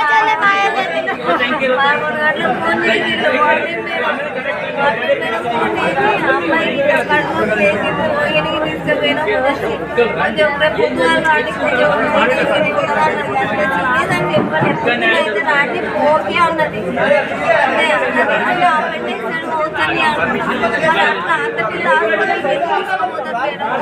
కాలేజీలో మాయ పదకొండు గంటలకు ఫోన్ చేసిండు morning madam morning madam phone చేసి అమ్మాయికి కడుపు చేసిండు రోగినికి తీసుకుపోయినా కొంచెం రేపు పొద్దుగాల రాండి కొంచెం లేదని చెప్పాను అయితే రాండి ఓకే అన్నది అంటే అన్నది అంటే అపెండిక్స్ అవుతుంది అనుకున్నాను అంత అంత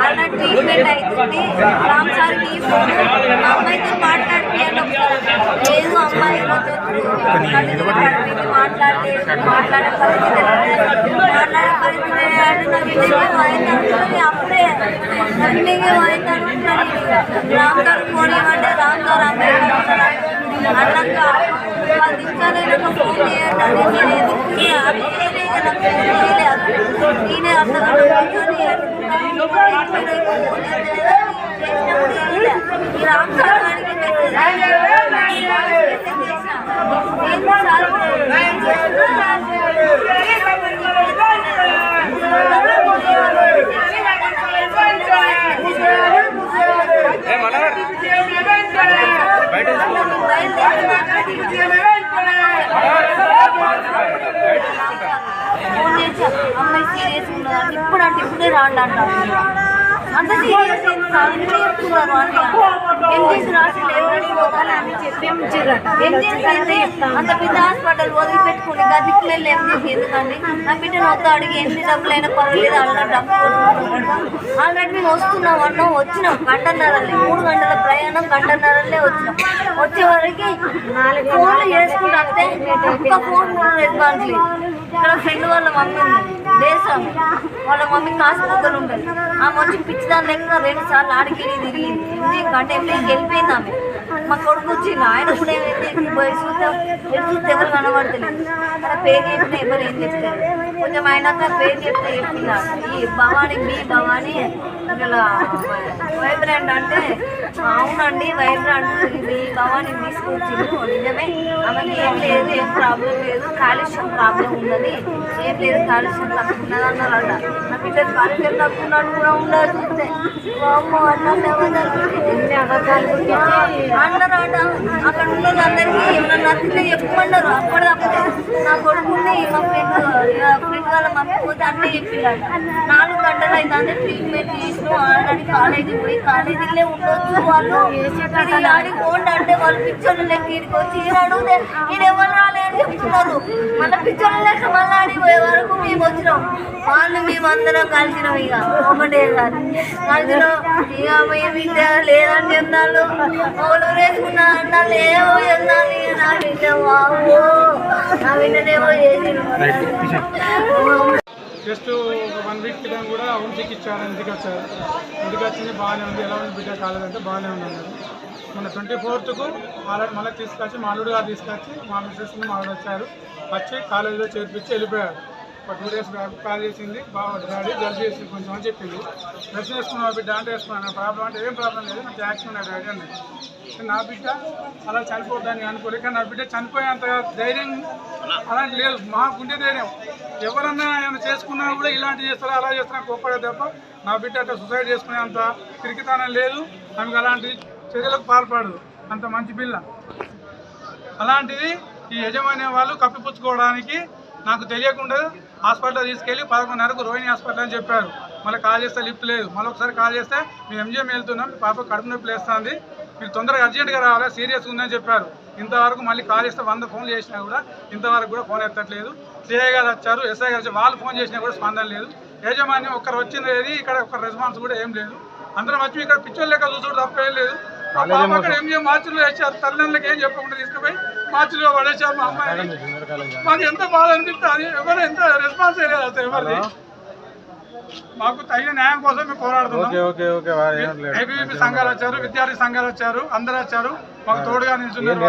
అలా ట్రీట్మెంట్ అవుతుంది రామ్ సార్ ఈ ఫోన్ అమ్మాయితో మాట్లాడిపోయాను లేదు అమ్మాయి మాట్లాడితే మాట్లాడే పరిస్థితి మాట్లాడే పరిస్థితి అప్పుడే రామ్ సార్ ఫోన్ అంటే రామ్ సార్ అమ్మాయి అన్నాక పది నిమిషాలు ఫోన్ చేయండి అని నేను ఎందుకు అది నేనే కదా ఫోన్ చేయలేదు నేనే అర్థం ఈ రామ్ సార్ గారికి మెసేజ్ ఫోన్ చేసి అమ్మాయి సీరియస్ ఇప్పుడు అంటే ఇప్పుడే రాండి అంటారు. అంత సీరియస్ చెప్పి అంత పెద్ద హాస్పిటల్ వదిలిపెట్టుకుని గదికి ఎంజీస్ ఎందుకండి నా బిడ్డను వద్ద అడిగి ఎన్ని డబ్బులైనా పర్వాలేదు అన్న డబ్బు ఆల్రెడీ మేము వస్తున్నాం అన్నాం వచ్చినాం గంటన్నరలే మూడు గంటల ప్రయాణం గంటన్నరలే వచ్చినాం వచ్చే వరకు ఫోన్లు చేసుకుంటే ఒక్క ఫోన్ కూడా రెస్పాన్స్ లేదు ఇక్కడ ఫ్రెండ్ వాళ్ళ మమ్మీ ఉంది. దేశం. వాళ్ళ మమ్మీ కాసుకొక్కలు ఉంటుంది. ఆమె వచ్చి పిచ్చిదాని లెక్క రెండు సార్లు ఆడికి తిరిగింది. ఇంజింగ్ అంటే ఎప్పుడు వెళ్ళిపోయింది ఆమె. మా కొడుకు వచ్చి ఆయన కూడా ఏమైతే పోయి చూద్దాం చూస్తే ఎవరు కనబడతలేదు. అక్కడ పేరు చెప్తే ఎవరు ఏం చెప్తారు కొంచెం అయినాక పేరు చెప్తే చెప్పిందా ఈ భవానీ మీ భవానీ ఇలా వైబ్రెంట్ అంటే అవునండి వైబ్రాండ్ మీ భవాని తీసుకొచ్చిండు నిజమే. ఆమెకి ఏం లేదు ఏం ప్రాబ్లం లేదు. కాలుష్యం ప్రాబ్లం ఉన్నది. ఏం లేదు కాలుష్యం తక్కువ ఉన్నది అన్నారట నా బిడ్డ కాలుష్యం తక్కువ ఉన్నట్టు కూడా ఉండదు చూస్తే వామ్మో అన్నారట. అక్కడ ఉన్నది అందరికీ. ఏమన్నా నచ్చితే చెప్పమన్నారు అప్పటిదప్పుడు నా కొడుకుని మా ఫ్రెండ్ ఫ్రెండ్ వాళ్ళ మమ్మీ పోతే నాలుగు గంటలు అయితే ట్రీట్మెంట్ చేసిన. ఆల్రెడీ కాలేజీ పోయి కాలేజీలే ఉండొచ్చు వాళ్ళు. ఇది ఆడికి పోండి అంటే వాళ్ళు పిక్చర్లు లెక్క ఇక్కడికి వచ్చి ఈయన అడిగితే ఈయన ఎవరు రాలే అని చెప్తున్నారు. మళ్ళీ పిక్చర్లు లెక్క మళ్ళీ ఆడిపోయే వరకు మేము వచ్చినాం. వాళ్ళు మేమందరం కలిసినాం ఇక. ఒకటే కాదు కలిసినాం. ఇక మేము బిడ్డ లేదని చెప్తాను ఒకరు వేసుకున్నా అన్నాళ్ళు ఏమో చెప్తాను నా బిడ్డ బాబు నా బిడ్డనేమో చేసిన జస్ట్ ఒక వన్ వీక్ క్రితం కూడా హోమ్సిక్ ఇచ్చారు ఇంటికి వచ్చారు? ఇంటికి వచ్చింది? బాగానే ఉంది. ఎలా ఉంది? బిడ్డ కాలేదంటే బాగానే ఉంది అన్నారు మన ట్వంటీ ఫోర్త్కు ఆల్రెడీ మళ్ళీ తీసుకొచ్చి మా అల్లుడు గారు తీసుకొచ్చి మా మిస్సెస్ని మా వచ్చారు. వచ్చి కాలేజీలో చేర్పించి వెళ్ళిపోయారు. ఒక టూ డేస్ బ్యాక్ కాల్ చేసింది. బాగా డాడీ జల్దీ చేసి కొంచెం అని చెప్పింది డ్రెస్ వేసుకున్నావు బిడ్డ? అంటే వేసుకున్నాను. ప్రాబ్లం అంటే ఏం ప్రాబ్లం లేదు నాకు యాక్షన్ ఉన్నాడు డాడీ అన్నది. నా బిడ్డ అలా చనిపోద్దని అనుకోలేదు. కానీ నా బిడ్డ చనిపోయేంత ధైర్యం అలాంటి లేదు. మాకుండే ధైర్యం. ఎవరన్నా ఏమైనా చేసుకున్నా కూడా ఇలాంటి చేస్తారా అలా చేస్తారా కోప్పడే తప్ప నా బిడ్డ అట్లా సూసైడ్ చేసుకునేంత పిరికితనం లేదు. ఆమెకు అలాంటి చర్యలకు పాల్పడదు. అంత మంచి పిల్ల. అలాంటిది ఈ యజమాని వాళ్ళు కప్పిపుచ్చుకోవడానికి నాకు తెలియకుండా హాస్పిటల్ తీసుకెళ్ళి పదకొండున్నరకు రోహిణి హాస్పిటల్ అని చెప్పారు. మళ్ళీ కాల్ చేస్తే లిఫ్ట్ లేదు. మళ్ళీ ఒకసారి కాల్ చేస్తే మేము ఎంజిఎం వెళ్తున్నాం. మీ పాప కడుపు నొప్పి లేస్తుంది. మీరు తొందరగా అర్జెంటుగా రావాలా. సీరియస్గా ఉందని చెప్పారు. ఇంతవరకు మళ్ళీ కాల్ చేస్తే వంద ఫోన్లు చేసినా కూడా ఇంతవరకు కూడా ఫోన్ ఎత్తట్లేదు. సిఐ గారు వచ్చారు ఎస్ఐ గారు వాళ్ళు ఫోన్ చేసినా కూడా స్పందన లేదు. యాజమాన్యం ఒక్కరు వచ్చింది ఇక్కడ ఒక్క రెస్పాన్స్ కూడా ఏం లేదు. అందరం వచ్చి ఇక్కడ పిక్చర్ లెక్క చూసుకోవడం తప్పేం లేదు. పాప అక్కడ ఎంజిఎం మార్చిలో వేసారు తల్లిదండ్రులకు ఏం చెప్పకుండా తీసుకుపోయి మార్చిలో పడేసారు మా అమ్మాయిని. మాకు ఎంత బాధ అనిపిస్తుంది ఎవరు ఎంత రెస్పాన్స్ అసలు ఎవరిది? మాకు తగిన న్యాయం కోసం మేము పోరాడుతున్నాం. ఓకే ఓకే ఏబీవీపీ సంఘాలు వచ్చారు విద్యార్థి సంఘాలు వచ్చారు అందరూ వచ్చారు. మాకు తోడుగా నిల్చున్నారు.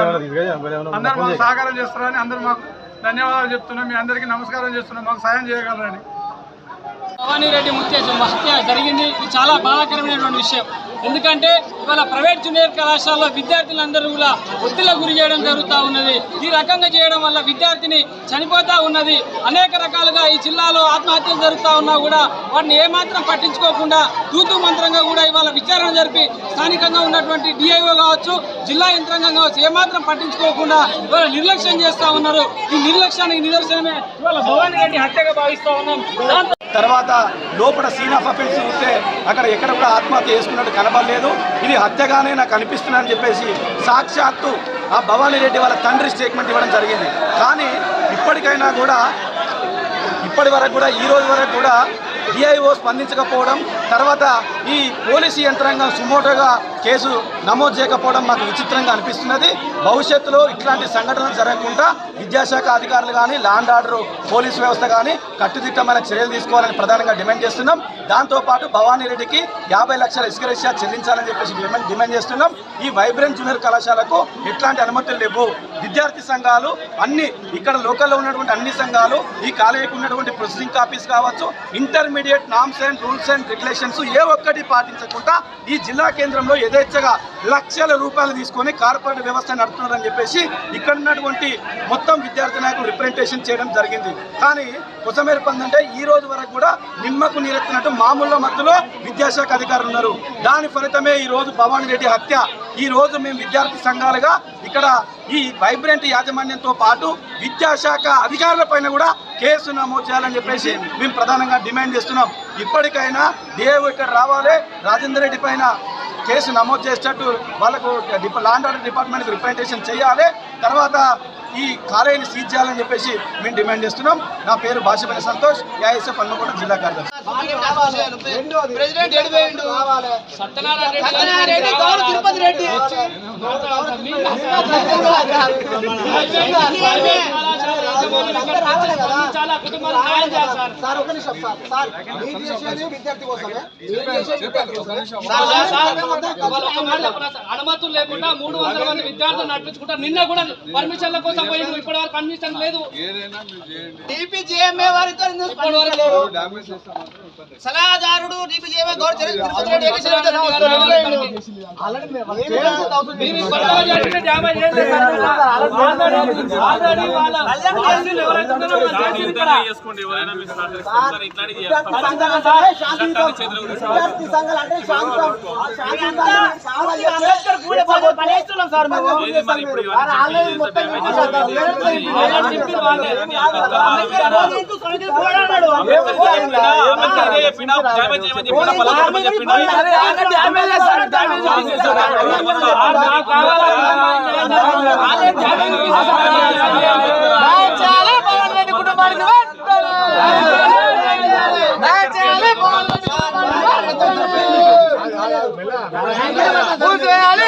అందరూ మాకు సహకారం చేస్తారని అందరూ మాకు ధన్యవాదాలు చెప్తున్నాం. మీ అందరికీ నమస్కారం చేస్తున్నాం. మాకు సాయం చేయగలరని. భవానీ రెడ్డి ముత్య హత్య జరిగింది. ఇది చాలా బాధాకరమైనటువంటి విషయం. ఎందుకంటే ఇవాళ ప్రైవేట్ జూనియర్ కళాశాలలో విద్యార్థులందరూ కూడా ఒత్తిళ్ళకు గురి చేయడం జరుగుతూ ఉన్నది. ఈ రకంగా చేయడం వల్ల విద్యార్థిని చనిపోతూ ఉన్నది. అనేక రకాలుగా ఈ జిల్లాలో ఆత్మహత్యలు జరుగుతూ ఉన్నా కూడా వాటిని ఏమాత్రం పట్టించుకోకుండా తూతు మంత్రంగా కూడా ఇవాళ విచారణ జరిపి స్థానికంగా ఉన్నటువంటి డిఐఓ కావచ్చు జిల్లా యంత్రాంగం కావచ్చు ఏమాత్రం పట్టించుకోకుండా ఇవాళ నిర్లక్ష్యం చేస్తూ ఉన్నారు. ఈ నిర్లక్ష్యానికి నిదర్శనమే ఇవాళ భవానీ రెడ్డి హత్యగా భావిస్తూ ఉన్నాం. తర్వాత లోపల సీన్ ఆఫ్ అఫెన్స్ చూస్తే అక్కడ ఎక్కడ కూడా ఆత్మహత్య చేసుకున్నట్టు కనబడలేదు. ఇది హత్యగానే నాకు అనిపిస్తుందని చెప్పేసి సాక్షాత్తు ఆ భవానీ రెడ్డి వాళ్ళ తండ్రి స్టేట్మెంట్ ఇవ్వడం జరిగింది. కానీ ఇప్పటికైనా కూడా ఇప్పటి వరకు కూడా ఈ రోజు వరకు కూడా డిఐఓ స్పందించకపోవడం తర్వాత ఈ పోలీసు యంత్రాంగం సుమోటోగా కేసు నమోదు చేయకపోవడం మాకు విచిత్రంగా అనిపిస్తున్నది. భవిష్యత్తులో ఇట్లాంటి సంఘటనలు జరగకుండా విద్యాశాఖ అధికారులు కానీ ల్యాండ్ ఆర్డర్ పోలీసు వ్యవస్థ కానీ కట్టుదిట్టమైన చర్యలు తీసుకోవాలని ప్రధానంగా డిమాండ్ చేస్తున్నాం. దాంతోపాటు భవానీ రెడ్డికి యాభై లక్షల ఇసుకరేషియా చెల్లించాలని చెప్పేసి డిమాండ్ డిమాండ్ చేస్తున్నాం. ఈ వైబ్రెంట్ జూనియర్ కళాశాలకు ఎట్లాంటి అనుమతులు లేవు. విద్యార్థి సంఘాలు అన్ని ఇక్కడ లోకల్లో ఉన్నటువంటి అన్ని సంఘాలు ఈ కాలేజీకి ఉన్నటువంటి ప్రొసీడింగ్ కాపీస్ కావచ్చు intermediate norms and rules and regulations ఏ ఒక్కటి పాటించకుండా ఈ జిల్లా కేంద్రంలో యథేచ్ఛగా లక్షల రూపాయలు తీసుకొని కార్పొరేట్ వ్యవస్థ నడుపుతున్నారని చెప్పేసి ఇక్కడ ఉన్నటువంటి మొత్తం విద్యార్థి నాయకులు రిప్రజెంటేషన్ చేయడం జరిగింది. కానీ కొసమేరు ఈ రోజు వరకు కూడా నిమ్మకు నీరెత్తినట్టు మామూలు మధ్యలో విద్యాశాఖ అధికారులు ఉన్నారు. దాని ఫలితమే ఈ రోజు భవానీ రెడ్డి హత్య. ఈ రోజు మేము విద్యార్థి సంఘాలుగా ఇక్కడ ఈ వైబ్రెంట్ యాజమాన్యంతో పాటు విద్యాశాఖ అధికారుల పైన కూడా కేసు నమోదు చేయాలని చెప్పేసి మేము ప్రధానంగా డిమాండ్ చేస్తున్నాం. ఇప్పటికైనా డిఏఓ ఇక్కడ రావాలి. రాజేందర్ రెడ్డి పైన కేసు నమోదు చేసేటట్టు వాళ్ళకు డిప- లాండ్ ఆర్డర్ డిపార్ట్మెంట్కి రిప్రజెంటేషన్ చేయాలి తర్వాత ఈ కాలేజీని సీజ్ చేయాలని చెప్పేసి మేము డిమాండ్ చేస్తున్నాం నా పేరు భాషపల్లి సంతోష్ ఏఐఎస్ఎఫ్ హన్మకొండ జిల్లా కార్యదర్శి ప్రెసిడెంట్ ఎడిపోయిండు సత్యనారాయణ రెడ్డి గౌరవ తిరుపతి రెడ్డి చాలా కుటుంబాలకు న్యాయం చేయాలి సార్ సార్ ఒక నిమిషం సార్ సార్ మీరు చేసేది విద్యార్థి కోసమే మీరు చేసేది విద్యార్థి కోసమే. సార్, సార్, వాళ్ళు ఒక మాట చెప్పనా సార్? అనుమతులు లేకుండా మూడు వందల మంది విద్యార్థులు నడిపించుకుంటారు నిన్న కూడా పర్మిషన్ల కోసం పోయిండు ఇప్పటి వరకు పర్మిషన్ లేదు డిపిజిఎంఏ వారితో ఎందుకు ఇప్పటి వరకు సలహాదారుడు డిపిజిఎంఏ గౌరవ. మీరు ఆల్రెడీ వాళ్ళ డ్యామేజ్ చేస్తాడు. డ్యామేజ్ చేస్తాడు. నాకు కావాలని వాళ్ళే డ్యామేజ్ చేశారు. న్యాయం చేయాలి పవన్ రెడ్డి కుటుంబానికి వెంటనే. న్యాయం చేయాలి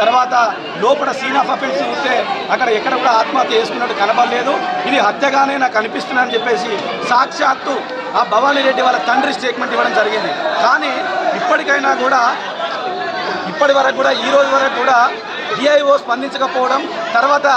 తర్వాత లోపల సీన్ ఆఫ్ అఫెన్స్ చూస్తే అక్కడ ఎక్కడ కూడా ఆత్మహత్య చేసుకున్నట్టు కనబడలేదు. ఇది హత్యగానే నాకు అనిపిస్తుందని చెప్పేసి సాక్షాత్తు ఆ భవానీ రెడ్డి వాళ్ళ తండ్రి స్టేట్మెంట్ ఇవ్వడం జరిగింది. కానీ ఇప్పటికైనా కూడా ఇప్పటి వరకు కూడా ఈ రోజు వరకు కూడా డిఐఓ స్పందించకపోవడం తర్వాత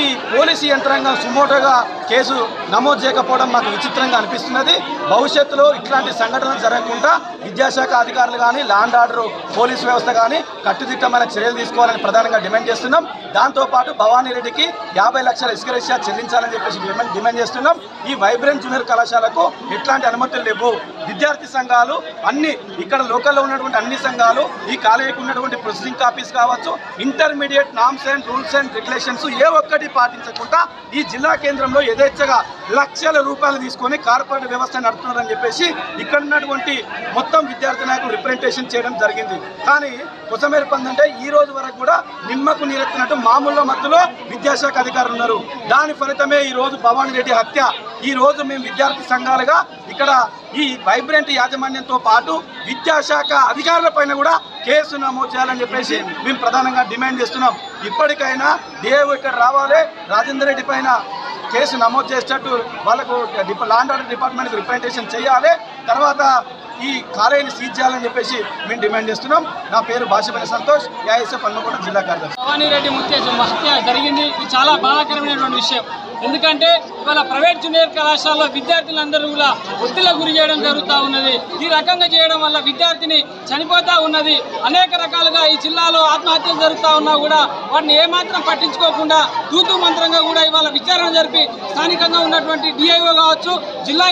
ఈ పోలీసు యంత్రాంగం సుమోటోగా కేసు నమోదు చేయకపోవడం మాకు విచిత్రంగా అనిపిస్తున్నది. భవిష్యత్తులో ఇట్లాంటి సంఘటనలు జరగకుండా విద్యాశాఖ అధికారులు కానీ ల్యాండ్ ఆర్డర్ పోలీసు వ్యవస్థ కానీ కట్టుదిట్టమైన చర్యలు తీసుకోవాలని ప్రధానంగా డిమాండ్ చేస్తున్నాం. దాంతోపాటు భవానీ రెడ్డికి యాభై లక్షల ఇసుకరేషియా చెల్లించాలని చెప్పేసి డిమాండ్ చేస్తున్నాం. ఈ వైబ్రెంట్ జూనియర్ కళాశాలకు ఎట్లాంటి అనుమతులు లేవు. విద్యార్థి సంఘాలు అన్ని ఇక్కడ లోకల్లో ఉన్నటువంటి అన్ని సంఘాలు ఈ కాలేజీకి ఉన్నటువంటి ప్రొసీడింగ్ కాపీస్ కావచ్చు intermediate norms and rules and regulations ఏ ఒక్కటి పాటించకుండా ఈ జిల్లా కేంద్రంలో యథేచ్ఛగా లక్షల రూపాయలు తీసుకొని కార్పొరేట్ వ్యవస్థ నడుపుతున్నారని చెప్పేసి ఇక్కడ ఉన్నటువంటి మొత్తం విద్యార్థి నాయకులు రిప్రజెంటేషన్ చేయడం జరిగింది. కానీ కొసమేరు పందంటే ఈ రోజు వరకు కూడా నిమ్మకు నీరెత్తినట్టు మామూలు మధ్యలో విద్యాశాఖ అధికారులు ఉన్నారు. దాని ఫలితమే ఈ రోజు భవానీ రెడ్డి హత్య. ఈ రోజు మేము విద్యార్థి సంఘాలుగా ఇక్కడ ఈ వైబ్రెంట్ యాజమాన్యంతో పాటు విద్యాశాఖ అధికారుల పైన కూడా కేసు నమోదు చేయాలని చెప్పేసి మేము ప్రధానంగా డిమాండ్ చేస్తున్నాం. ఇప్పటికైనా డిఏఓ ఇక్కడ రావాలి. రాజేందర్ రెడ్డి పైన కేసు నమోదు చేసేటట్టు వాళ్ళకు ల్యాండ్ ఆర్డర్ డిపార్ట్మెంట్కి రిప్రజెంటేషన్ చేయాలి. తర్వాత ఈ కాలేజీని సీజ్ చేయాలని చెప్పేసి మేము డిమాండ్ చేస్తున్నాం. నా పేరు భాషపల్లి సంతోష్ ఏఐఎస్ఎఫ్ హన్మకొండ జిల్లా కార్యదర్శి. భవానీ రెడ్డి ముఖ్య హత్య జరిగింది. ఇది చాలా బాధాకరమైనటువంటి విషయం. ఎందుకంటే ఇవాళ ప్రైవేట్ జూనియర్ కళాశాలలో విద్యార్థులందరూ కూడా ఒత్తిళ్ళకు గురి చేయడం జరుగుతూ ఉన్నది. ఈ రకంగా చేయడం వల్ల విద్యార్థిని చనిపోతా ఉన్నది. అనేక రకాలుగా ఈ జిల్లాలో ఆత్మహత్యలు జరుగుతూ ఉన్నా కూడా వాటిని ఏమాత్రం పట్టించుకోకుండా తూతూ మంత్రంగా కూడా ఇవాళ విచారణ జరిపి స్థానికంగా ఉన్నటువంటి డిఐఓ కావచ్చు జిల్లా